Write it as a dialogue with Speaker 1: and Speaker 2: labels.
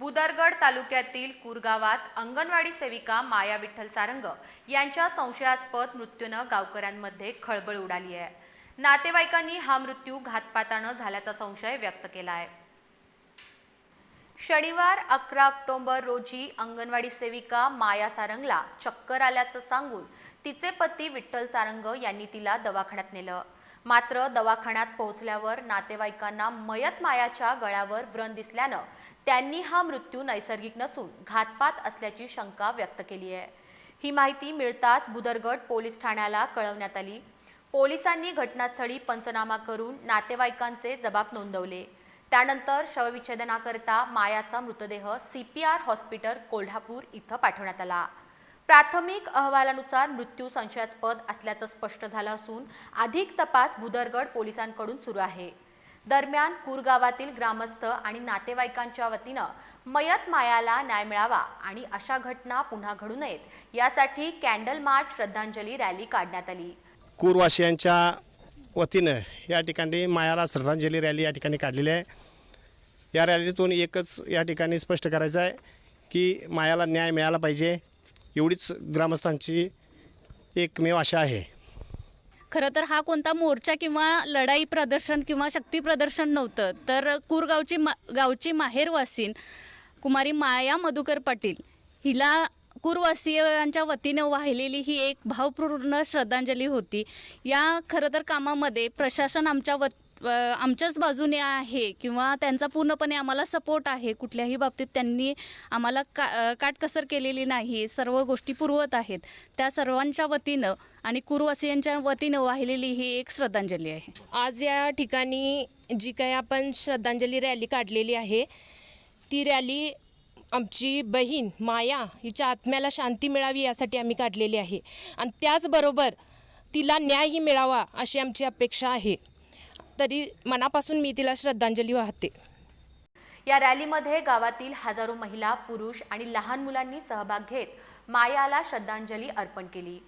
Speaker 1: बुदरगड तालुक्यातील कुरगावात अंगणवाडी सेविका माया विठ्ठल सारंग यांच्या संशयास्पद मृत्यूनं गावकऱ्यांमध्ये खळबळ उडाली आहे. नातेवाईकांनी हा मृत्यू घातपातानं झाल्याचा संशय व्यक्त केला आहे. शनिवार अकरा ऑक्टोबर रोजी अंगणवाडी सेविका माया सारंगला चक्कर आल्याचं सांगून तिचे पती विठ्ठल सारंग यांनी तिला दवाखान्यात नेलं. मात्र दवाखान्यात पोहोचल्यावर नातेवाईकांना मयत मायाच्या गळ्यावर व्रण दिसल्यानं त्यांनी हा मृत्यू नैसर्गिक नसून घातपात असल्याची शंका व्यक्त केली आहे. ही माहिती मिळताच बुदरगड पोलीस ठाण्याला कळवण्यात आली. पोलिसांनी घटनास्थळी पंचनामा करून नातेवाईकांचे जबाब नोंदवले. त्यानंतर शवविच्छेदनाकरता मायाचा मृतदेह C P R hospital Kolhapur इथं पाठवण्यात आला. प्राथमिक अहवालानुसार मृत्यू संशयास्पद असल्याचं स्पष्ट झालं असून अधिक तपास भुदरगड पोलिसांकडून सुरू आहे. दरम्यान कुरगावातील ग्रामस्थ आणि नातेवाईकांच्या वतीनं मयत मायाला न्याय मिळावा आणि अशा घटना पुन्हा घडू नयेत यासाठी कॅन्डल मार्च श्रद्धांजली रॅली काढण्यात आली.
Speaker 2: कुरवासियांच्या वतीनं या ठिकाणी मायाला श्रद्धांजली रॅली या ठिकाणी काढलेली आहे. या रॅलीतून एकच या ठिकाणी स्पष्ट करायचं आहे की मायाला न्याय मिळाला पाहिजे. एवढीच ग्रामस्थांची एकमेव आशा आहे.
Speaker 3: खरं तर हा कोणता मोर्चा किंवा लढाई प्रदर्शन किंवा शक्ती प्रदर्शन नव्हतं तर कुरगावची मा गावची माहेरवासीन कुमारी माया मधुकर पाटील हिला कुरवासियांच्या वतीने वाहिलेली ही एक भावपूर्ण श्रद्धांजली होती. या खरं तर कामामध्ये प्रशासन आमच्या वत आमच्याच बाजूने आहे किंवा त्यांचा पूर्णपणे आम्हाला सपोर्ट आहे. कुठल्याही बाबतीत त्यांनी आम्हाला का काटकसर केलेली नाही. सर्व गोष्टी पुरवत आहेत. त्या सर्वांच्या वतीनं आणि कुरवासियांच्या वतीनं वाहिलेली ही एक श्रद्धांजली आहे.
Speaker 4: आज या ठिकाणी जी काही आपण श्रद्धांजली रॅली काढलेली आहे ती रॅली आमची बहीण माया हिच्या आत्म्याला शांती मिळावी यासाठी आम्ही काढलेली आहे. आणि त्याचबरोबर तिला न्यायही मिळावा अशी आमची अपेक्षा आहे. तरी मनापासून मी तिला श्रद्धांजली वाहते.
Speaker 1: या रॅलीमध्ये गावातील हजारो महिला पुरुष आणि लहान मुलांनी सहभाग घेत मायाला श्रद्धांजली अर्पण केली.